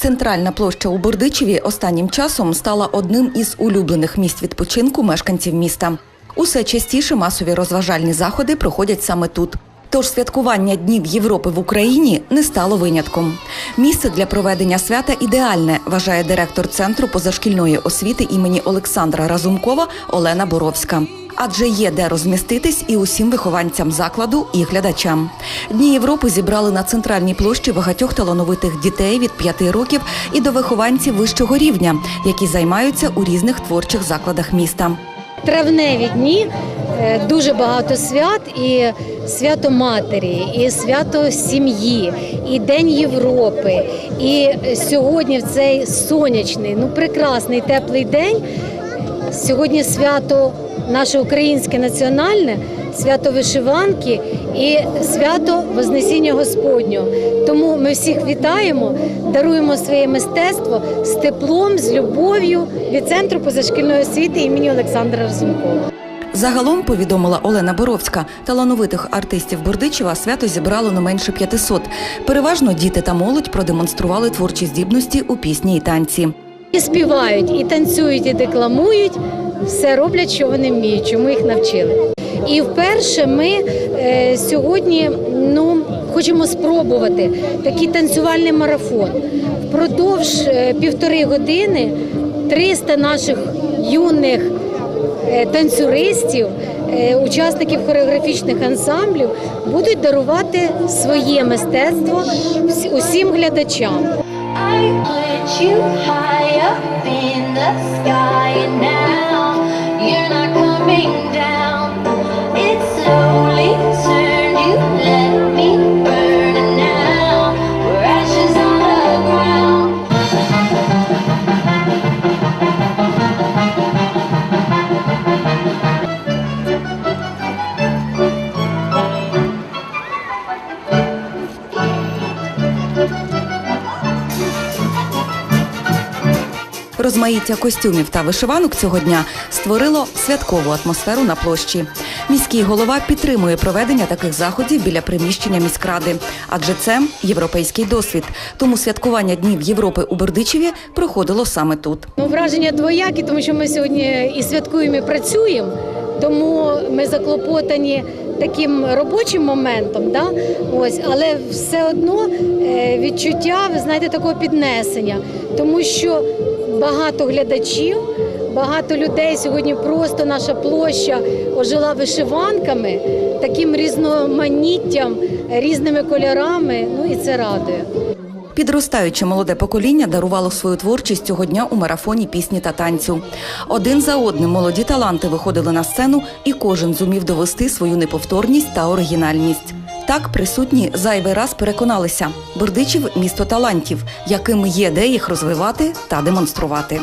Центральна площа у Бердичеві останнім часом стала одним із улюблених місць відпочинку мешканців міста. Усе частіше масові розважальні заходи проходять саме тут. Тож святкування Днів Європи в Україні не стало винятком. Місце для проведення свята ідеальне, вважає директор центру позашкільної освіти імені Олександра Разумкова Олена Боровська. Адже є де розміститись і усім вихованцям закладу і глядачам. Дні Європи зібрали на центральній площі багатьох талановитих дітей від 5 років і до вихованців вищого рівня, які займаються у різних творчих закладах міста. травневі дні е, дуже багато свят і свято матері, і свято сім'ї, і День Європи. І сьогодні в цей сонячний, ну прекрасний теплий день. Сьогодні свято наше українське національне, свято вишиванки і свято Вознесіння Господнього. Тому ми всіх вітаємо, даруємо своє мистецтво з теплом, з любов'ю від центру позашкільної освіти імені Олександра Разумкова. Загалом, повідомила Олена Боровська, талановитих артистів Бердичева свято зібрало не менше 500. Переважно діти та молодь продемонстрували творчі здібності у пісні і танці. І співають, і танцюють, і декламують, все роблять, що вони вміють, чому їх навчили. І вперше ми е, сьогодні ну, хочемо спробувати такий танцювальний марафон. Впродовж е, півтори години 300 наших юних е, танцюристів, е, учасників хореографічних ансамблів будуть дарувати своє мистецтво усім глядачам. I put you high up in the sky, and now you're not coming down. It slowly Розмаїття костюмів та вишиванок цього дня створило святкову атмосферу на площі. Міський голова підтримує проведення таких заходів біля приміщення міськради, адже це європейський досвід. Тому святкування Днів Європи у Бердичеві проходило саме тут. Ну, враження двоякі, тому що ми сьогодні і святкуємо, і працюємо, тому ми заклопотані таким робочим моментом, да? Ось, але все одно е, відчуття, ви знаєте, такого піднесення, тому що багато глядачів, багато людей сьогодні просто наша площа ожила вишиванками, таким різноманіттям, різними кольорами. Ну і це радує. Підростаюче молоде покоління дарувало свою творчість цього дня у марафоні пісні та танцю. Один за одним молоді таланти виходили на сцену, і кожен зумів довести свою неповторність та оригінальність. Так присутні зайвий раз переконалися: Бердичів місто талантів, яким є де їх розвивати та демонструвати.